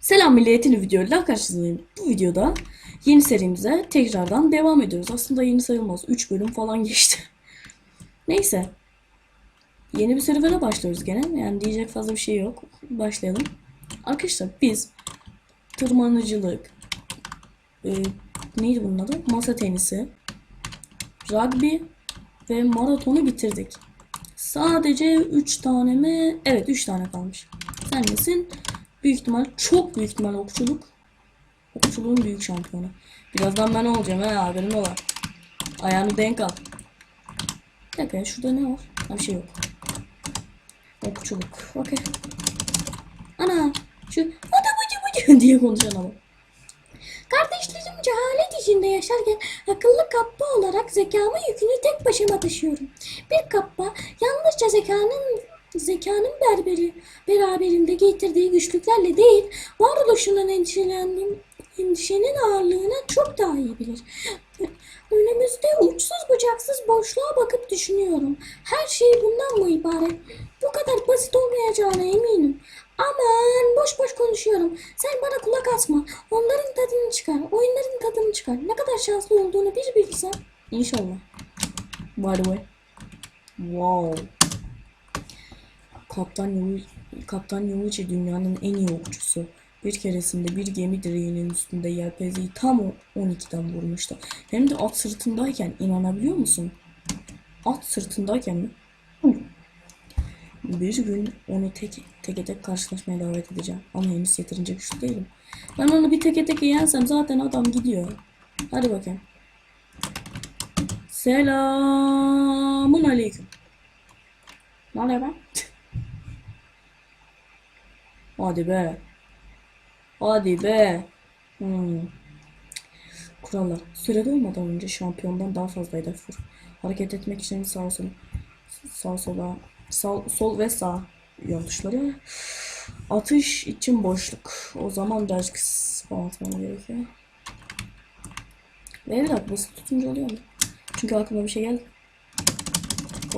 Selam milletini videoyla karşınızdayım. Bu videoda yeni serimize tekrardan devam ediyoruz. Aslında yeni sayılmaz. 3 bölüm falan geçti. Neyse. Yeni bir serüvene başlıyoruz gene. Yani diyecek fazla bir şey yok. Başlayalım. Arkadaşlar biz tırmanıcılık, e, neydi bunun adı? Masa tenisi, rugby ve maratonu bitirdik. Sadece 3 tane mi? Evet 3 tane kalmış. Sen misin? Büyük ihtimal çok büyük ihtimal okçuluk. Okçuluğun büyük şampiyonu. Birazdan ben olacağım ha haberin ola. Ayağını denk al. Bir ya, şurada ne var? Ha, bir şey yok. Okçuluk. Okey. Ana şu ada bıcı bıcı diye konuşan adam. Kardeşlerim cehalet içinde yaşarken akıllı kappa olarak zekamı yükünü tek başıma taşıyorum. Bir kappa yalnızca zekanın zekanın berberi beraberinde getirdiği güçlüklerle değil, varoluşundan endişelendiğim endişenin ağırlığını çok daha iyi bilir. Önümüzde uçsuz bucaksız boşluğa bakıp düşünüyorum. Her şey bundan mı ibaret? Bu kadar basit olmayacağına eminim. Aman boş boş konuşuyorum. Sen bana kulak asma. Onların tadını çıkar. Oyunların tadını çıkar. Ne kadar şanslı olduğunu bir bilsem. İnşallah. By the way. Wow. Kaptan Yavuz, Kaptan Yavuçi dünyanın en iyi okçusu. Bir keresinde bir gemi direğinin üstünde yelpazeyi tam o 12'den vurmuştu. Hem de at sırtındayken inanabiliyor musun? At sırtındayken mi? Bir gün onu tek teke tek karşılaşmaya davet edeceğim. Ama henüz yeterince güçlü değilim. Ben onu bir teke tek yensem zaten adam gidiyor. Hadi bakayım. Selamun aleyküm. Ne oluyor ben? Hadi be. Hadi be. Hmm. Kurallar. Sürede olmadan önce şampiyondan daha fazla hedef vur. Hareket etmek için sağ sol sağ sola sağ, sol ve sağ yön tuşları. Atış için boşluk. O zaman birazcık spam atmam gerekiyor. Ve dakika basit tutunca oluyor mu? Çünkü aklıma bir şey geldi.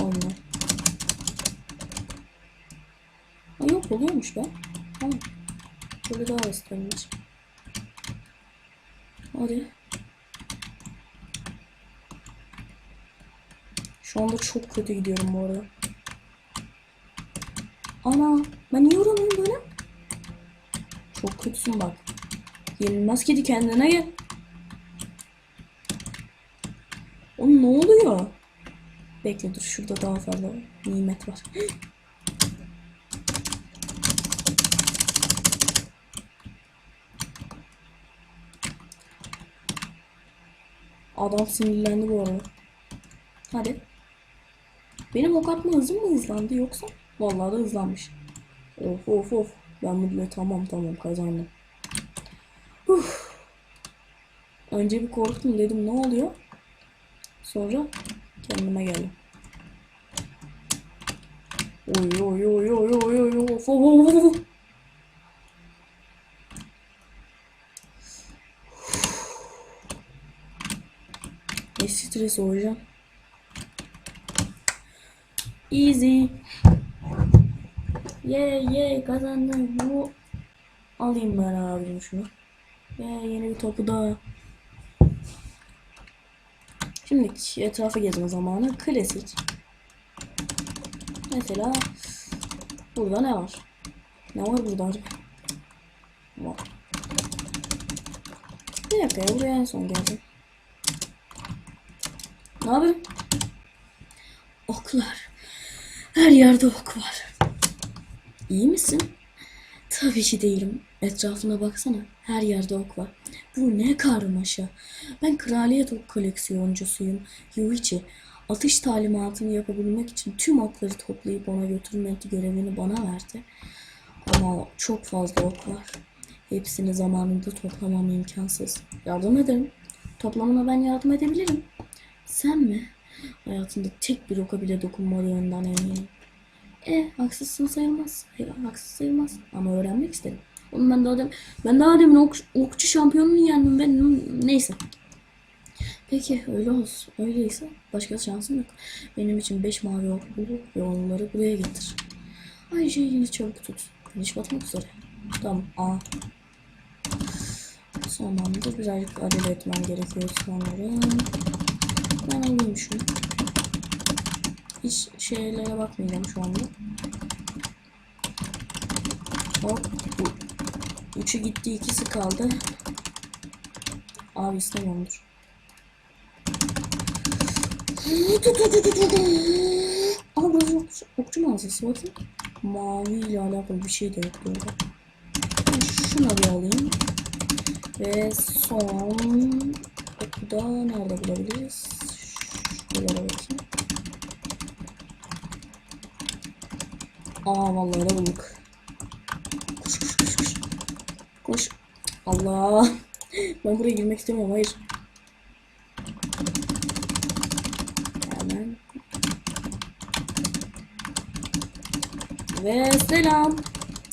Olmuyor. Ha, yok oluyormuş be. Tamam. Böyle daha basit için. Hadi. Şu anda çok kötü gidiyorum bu arada. Ana ben niye vuramıyorum böyle? Çok kötüsün bak. Yenilmez kedi kendine gel. Oğlum ne oluyor? Bekle dur şurada daha fazla nimet var. Adam sinirlendi bu arada. Hadi. Benim ok atma hızım mı hızlandı yoksa? Vallahi da hızlanmış. Of of of. Ben bunu tamam tamam kazandım. Uf. Önce bir korktum dedim ne oluyor? Sonra kendime geldim. Oy oy oy oy oy oy of of of of. Stres hocam. Easy. Ye ye kazandım. Bu alayım ben abicim şunu. Ve yeni bir topu daha. Şimdi etrafı gezme zamanı. Klasik. Mesela burada ne var? Ne var burada acaba? Var. Bir dakika ya buraya en son geldim. Ne yapayım? Oklar. Her yerde ok var. İyi misin? Tabii ki değilim. Etrafına baksana. Her yerde ok var. Bu ne karmaşa. Ben kraliyet ok koleksiyoncusuyum. Yuichi. Atış talimatını yapabilmek için tüm okları toplayıp ona götürmek görevini bana verdi. Ama çok fazla ok var. Hepsini zamanında toplamam imkansız. Yardım ederim. Toplamına ben yardım edebilirim. Sen mi? Hayatında tek bir oka bile dokunmadığından eminim. E haksızsın sayılmaz. Hayır, haksız sayılmaz. Ama öğrenmek istedim. Oğlum ben daha demin, ben daha demin ok, okçu şampiyonunu yendim. Ben neyse. Peki öyle olsun. Öyleyse başka şansım yok. Benim için 5 mavi ok bul ve onları buraya getir. Ayrıca yine çabuk tut. Güneş batmak üzere. Tamam. Aa. Son anda birazcık acele etmem gerekiyor sanırım. Ben alayım. Hiç şeylere bakmayacağım şu anda. Hop. Üçü gitti ikisi kaldı. Abi istemiyorumdur. Aa burası okçu, okçu mağazası bakın. Mavi ile alakalı bir şey de yok burada. Şunu bir alayım. Ve son oku da nerede bulabiliriz? Bakayım. Aa vallahi da bulduk. Koş koş koş koş. Koş. Allah. Ben buraya girmek istemiyorum. Hayır. Hemen. Ve selam.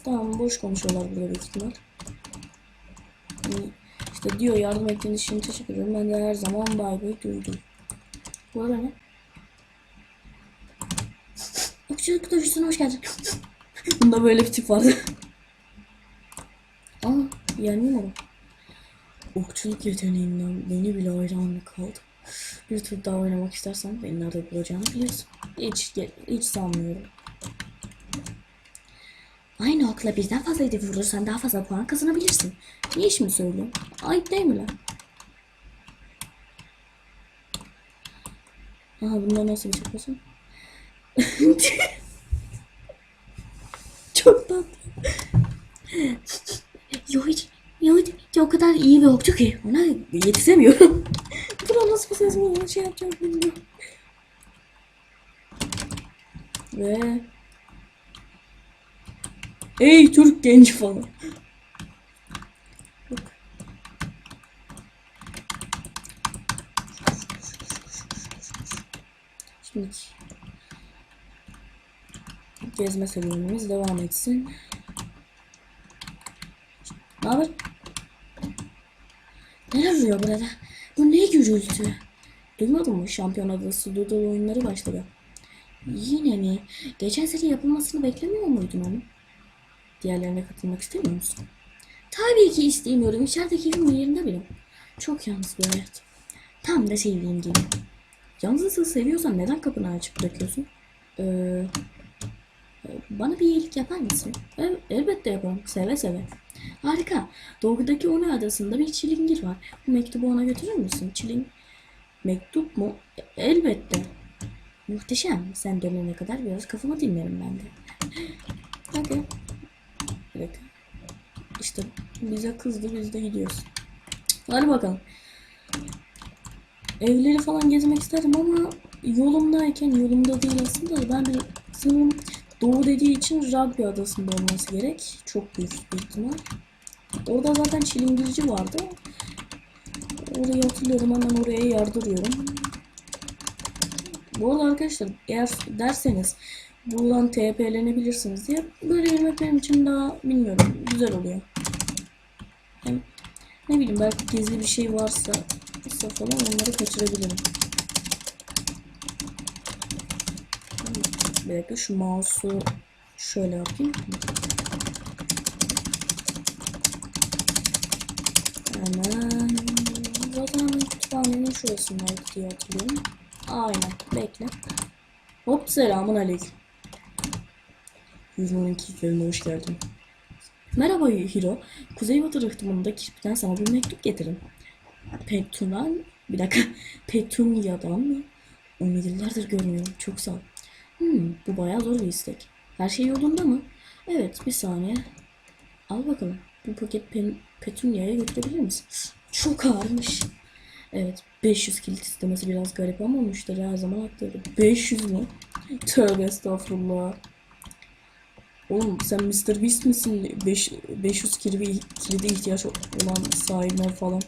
Tamam boş konuşuyorlar burada büyük ihtimal. İşte diyor yardım ettiğiniz için teşekkür ederim. Ben de her zaman bay bay duydum. Bu arada ne? Okçuluk dövüşüne hoş geldin. Bunda böyle bir tip vardı. Aa yendim onu. Okçuluk yeteneğinden beni bile hayran kaldım. Bir tur daha oynamak istersen beni nerede bulacağını biliyorsun. Hiç, hiç sanmıyorum. Aynı okla birden fazla hedef vurursan daha fazla puan kazanabilirsin. Niye iş mi söylüyorum? Ayıp değil mi lan? Aha bundan nasıl bir şey yapıyorsun? Çok tatlı. Yo hiç, yo hiç, o kadar iyi bir okçu ki ona yetişemiyorum. Buna nasıl bir ses mi şey yapacağım bilmiyorum. Ve Ey Türk genç falan. Bak. Şimdi gezme serüvenimiz devam etsin. Ne haber? Neler oluyor burada? Bu ne gürültü? Duymadın mı? Şampiyon adası Doodle oyunları başladı. Yine mi? Geçen sene yapılmasını beklemiyor muydun onu? Diğerlerine katılmak istemiyor musun? Tabii ki istemiyorum. İçerideki gün yerinde benim. Çok yalnız bir hayat. Tam da sevdiğim gibi. Yalnızlığı seviyorsan neden kapını açıp bırakıyorsun? Ee, bana bir iyilik yapar mısın? El, elbette yaparım. Seve seve. Harika. Doğudaki Oni adasında bir çilingir var. Bu mektubu ona götürür müsün? Çiling... Mektup mu? Elbette. Muhteşem. Sen dönene kadar biraz kafamı dinlerim ben de. Hadi. Bir. İşte bize kızdı biz de gidiyoruz. Hadi bakalım. Evleri falan gezmek isterim ama yolumdayken yolumda değil aslında ben bir sanırım doğu dediği için Rugby adasında olması gerek. Çok büyük bir ihtimal. Orada zaten çilingirci vardı. Orayı hatırlıyorum hemen oraya yardırıyorum. Bu arada arkadaşlar eğer derseniz buradan TP'lenebilirsiniz diye böyle girmek benim için daha bilmiyorum güzel oluyor. Hem ne bileyim belki gizli bir şey varsa falan onları kaçırabilirim. Bir dakika şu mouse'u şöyle yapayım. Hemen zaten kütüphanenin şurasındaydı diye hatırlıyorum. Aynen bekle. Hop selamun aleyküm. 112 köyüne hoş geldin. Merhaba Hiro. Kuzeybatı rıhtımında kirpiden sana bir mektup getirdim. Petunan, bir dakika. Petunya'dan mı? Onu yıllardır görmüyorum. Çok sağ ol. Hmm, bu bayağı zor bir istek. Her şey yolunda mı? Evet, bir saniye. Al bakalım. Bu paket pen, Petunya'ya götürebilir misin? Çok ağırmış. Evet, 500 kilit istemesi biraz garip ama müşteri her zaman haklıdır. 500 mü? Tövbe estağfurullah. Oğlum sen Mr. Beast misin? 5, 500 kilidi, kilide ihtiyaç olan sahibine falan.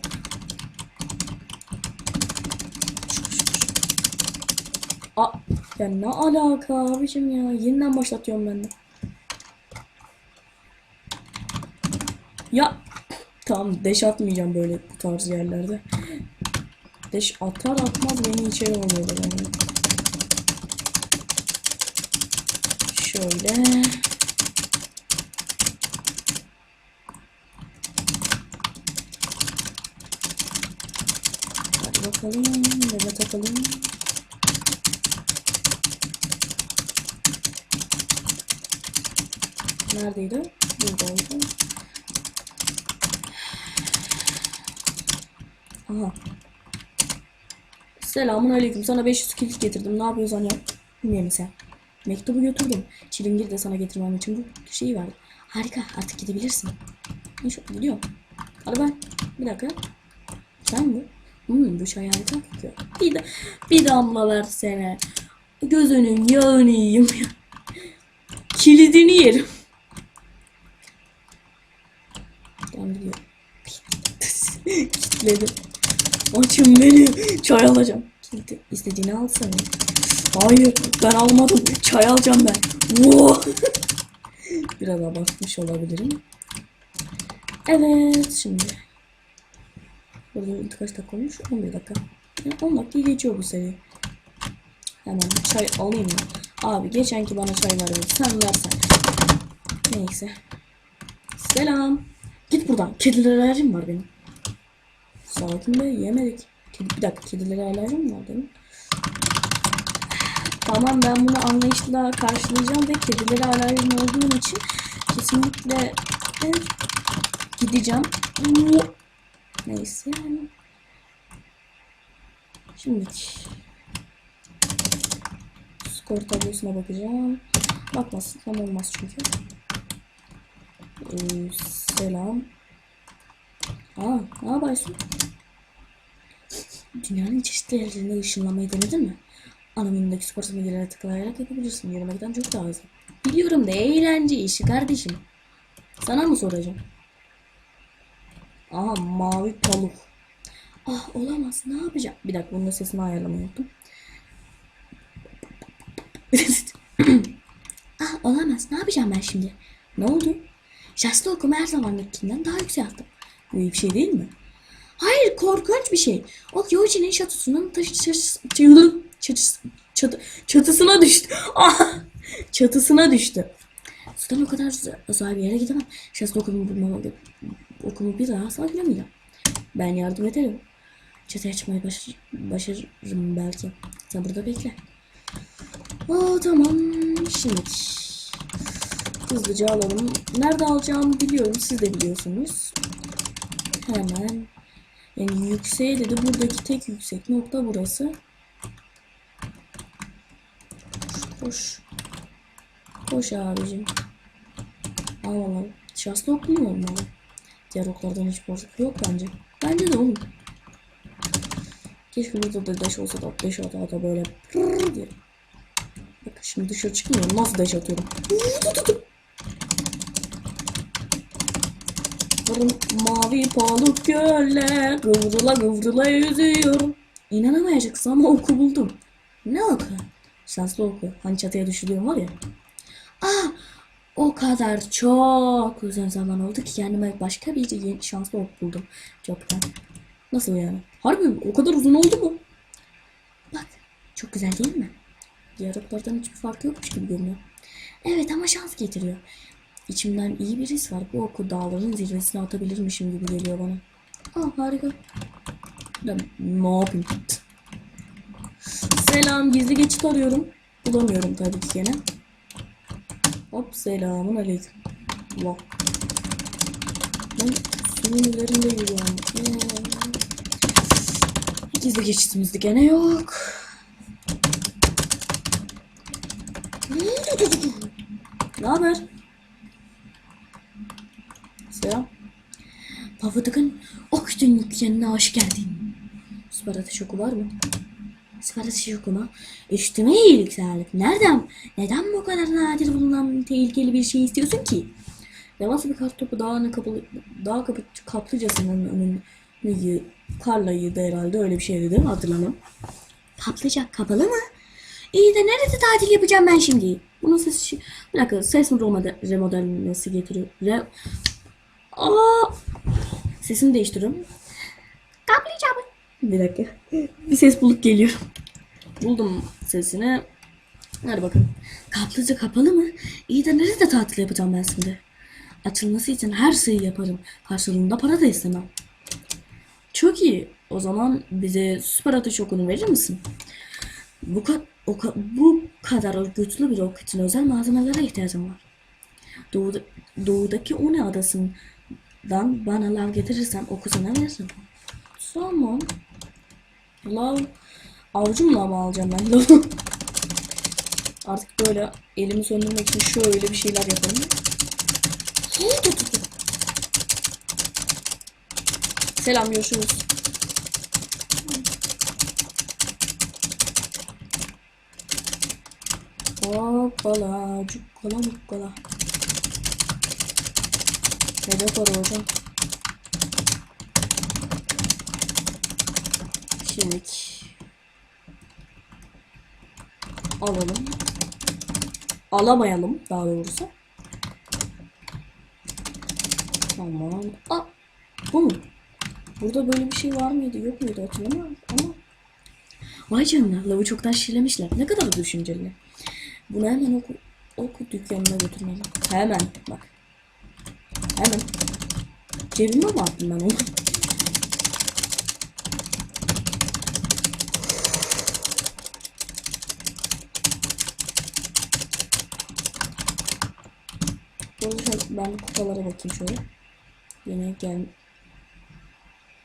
Aa, ya ne alaka abicim ya? Yeniden başlatıyorum ben de. Ya tamam deş atmayacağım böyle bu tarz yerlerde. Deş atar atmaz beni içeri alıyorlar yani. Şöyle. Hadi bakalım. Nereye takalım? Neredeydi? Buradaydı. Aha. Selamun aleyküm. Sana 500 kilit getirdim. Ne yapıyorsun ya? Bilmiyorum sen. Mektubu götürdüm. Çilingir de sana getirmem için bu şeyi verdi. Harika. Artık gidebilirsin. İnşallah gidiyorum. Hadi ben. Bir dakika. Sen mi? Hmm, bu çay harika kokuyor. Bir, de, bir damla versene. Gözünün yağını yiyeyim. Kilidini yerim. Ben gidiyorum. Kilitledim. Açın beni. Çay alacağım. Kilidi istediğini alsana. Hayır ben almadım. Çay alacağım ben. Wow. Biraz abartmış olabilirim. Evet şimdi. Burada kaç dakika olmuş? 11 dakika. Yani 10 dakika geçiyor bu seri. Hemen çay alayım mı? Abi geçenki bana çay verdin. Sen versen. Neyse. Selam. Git buradan. Kedilere var benim. Sakin be yemedik. Kedi, bir dakika kedilere alerjim var benim. Tamam ben bunu anlayışla karşılayacağım ve kedilere alerjim olduğum için kesinlikle gideceğim. Neyse. Şimdi skor tablosuna bakacağım. Bakmazsam olmaz çünkü. Ee, selam. Aa, ne yapıyorsun? Dünyanın çeşitli yerlerine ışınlamayı denedin mi? Ana menüdeki spor simgelere tıklayarak yapabilirsin. Yürümekten çok daha hızlı. Biliyorum da eğlence işi kardeşim. Sana mı soracağım? Aha mavi paluk. Ah olamaz ne yapacağım? Bir dakika bunun sesini ayarlamayı unuttum. ah olamaz ne yapacağım ben şimdi? Ne oldu? Şahslı okuma her zamankinden daha yükselttim. Bu iyi bir şey değil mi? Hayır korkunç bir şey. O Yoji'nin şatosunun taşı çatısı, çatı, çatısına düştü. Ah, çatısına düştü. Sudan o kadar uza- uzağa bir yere gidemem. Şahslı okumu bulmama okumu bir daha asla bilemeyeceğim. Ben yardım ederim. Çatı açmayı başar, başarırım belki. Sen burada bekle. Aa tamam. Şimdi hızlıca alalım. Nerede alacağımı biliyorum. Siz de biliyorsunuz. Hemen. Yani yükseğe dedi. Buradaki tek yüksek nokta burası. Koş. Koş abicim. Al al. Şanslı ok mu olmalı? Diğer oklardan hiç bozuk yok bence. Bence de oğlum. Keşke burada da dash olsa da dash ata da böyle pırrrr diye. Bak şimdi dışarı çıkmıyorum. Nasıl dash atıyorum? Varım mavi paluk gölle kıvrıla kıvrıla yüzüyorum. İnanamayacaksın ama oku buldum. Ne oku? Şanslı oku. Hani çatıya düşürüyorum var ya. Ah o kadar çok uzun zaman oldu ki kendime başka bir yeni şanslı ok buldum. Çoktan. Nasıl yani? Harbi o kadar uzun oldu mu? Bak çok güzel değil mi? Diğer oklardan hiçbir farkı yokmuş gibi görünüyor. Evet ama şans getiriyor. İçimden iyi bir his var. Bu oku dağların zirvesine atabilirmişim gibi geliyor bana. Aa harika. Ne yapayım? Selam gizli geçit arıyorum. Bulamıyorum tabii ki gene. Hop selamun aleyküm. Allah. Ben suyun üzerinde yürüyorum. Ee, Gizli geçitimiz de gene yok. Ne haber? Selam. Pavuduk'un Okut'un dükkanına hoş geldin. Süper ateş oku var mı? Süper ateş oku mu? Üstüme iyilik sağlık. Nereden? Neden bu kadar nadir bulunan tehlikeli bir şey istiyorsun ki? Devasa bir kart topu dağını kapalı, dağ kapı, kaplıcasının önünü karla yığdı herhalde öyle bir şey dedi hatırlamam. Kaplıca kapalı mı? İyi de nerede tatil yapacağım ben şimdi? Bunun sesi... Bir dakika ses remodel, remodellemesi getiriyor. Re... Aa! Sesini değiştiriyorum. Kaplıca mı? Bir dakika. Bir ses bulup geliyorum. Buldum sesini. Hadi bakalım. Kaplıca kapalı mı? İyi de nerede tatil yapacağım ben şimdi? Açılması için her şeyi yaparım. Karşılığında para da istemem. Çok iyi. O zaman bize süper ateş okunu verir misin? Bu, ka- o ka- bu kadar güçlü bir roketin özel malzemelere ihtiyacım var. Doğuda, doğudaki Une adasından bana lav getirirsen oku sana veririm. Tamam. Lav avucumla mı alacağım ben lavı? Artık böyle elimi söndürmek için şöyle bir şeyler yapalım. Selam görüşürüz. Hoppala, cukkala mukkala. Hedef var hocam. Şimdi alalım. Alamayalım daha doğrusu. Tamam. Aa, bu mu? Burada böyle bir şey var mıydı yok muydu hatırlamıyorum ama Vay canına lavı çoktan şişlemişler. Ne kadar düşünceli. Bunu hemen oku, oku dükkanına götürmeliyim. Hemen bak. Hemen. Cebime mi attım ben onu? Ben kupalara bakayım şöyle. Yine gel.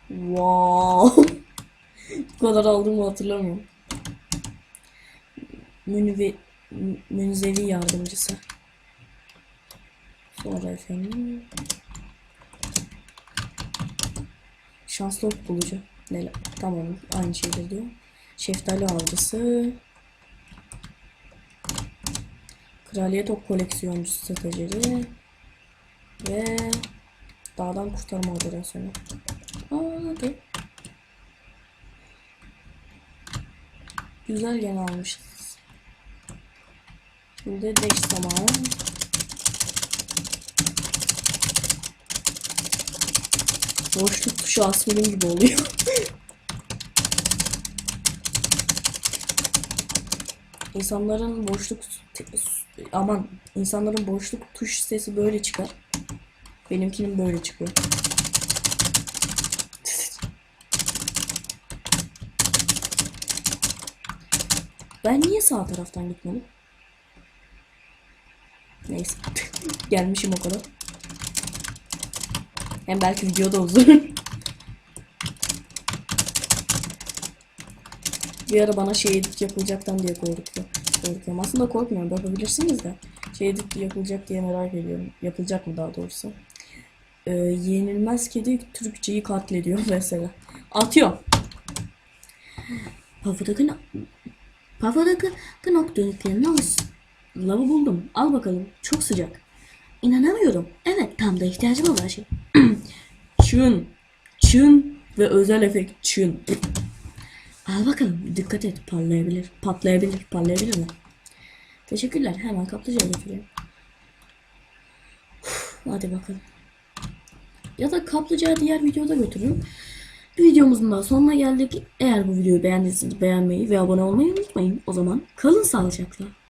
Wow. Bu kadar aldığımı hatırlamıyorum. Münve, münzevi yardımcısı. Sonra efendim. Şanslı ok bulucu. Ne, tamam aynı şeydir diyor. Şeftali avcısı. Kraliyet ok koleksiyoncusu stratejeri. Ve dağdan kurtarma operasyonu. Aa, hadi. Güzel gene almışız. Şimdi deş zamanı. Boşluk tuşu asmilim gibi oluyor. İnsanların boşluk aman insanların boşluk tuş sesi böyle çıkar. Benimkinin böyle çıkıyor. Ben niye sağ taraftan gitmedim? Neyse. Gelmişim o kadar. Hem belki videoda uzun. Bir ara bana şey edit yapılacaktan diye korkuyor. korkuyorum. Aslında korkmuyorum. Yapabilirsiniz de. Şey edit yapılacak diye merak ediyorum. Yapılacak mı daha doğrusu. Ee, yenilmez kedi Türkçeyi katlediyor mesela. Atıyor. Havadaki Havadaki nok dönüklerine az. Lavı buldum. Al bakalım. Çok sıcak. İnanamıyorum. Evet tam da ihtiyacım olan şey. çın. Çın ve özel efekt çın. Al bakalım. Dikkat et. Parlayabilir. Patlayabilir. Parlayabilir mi? Teşekkürler. Hemen kaplıcaya götüreyim. Uf, Hadi bakalım. Ya da kaplıcaya diğer videoda götürürüm. Videomuzun daha sonuna geldik. Eğer bu videoyu beğendiyseniz beğenmeyi ve abone olmayı unutmayın. O zaman kalın sağlıcakla.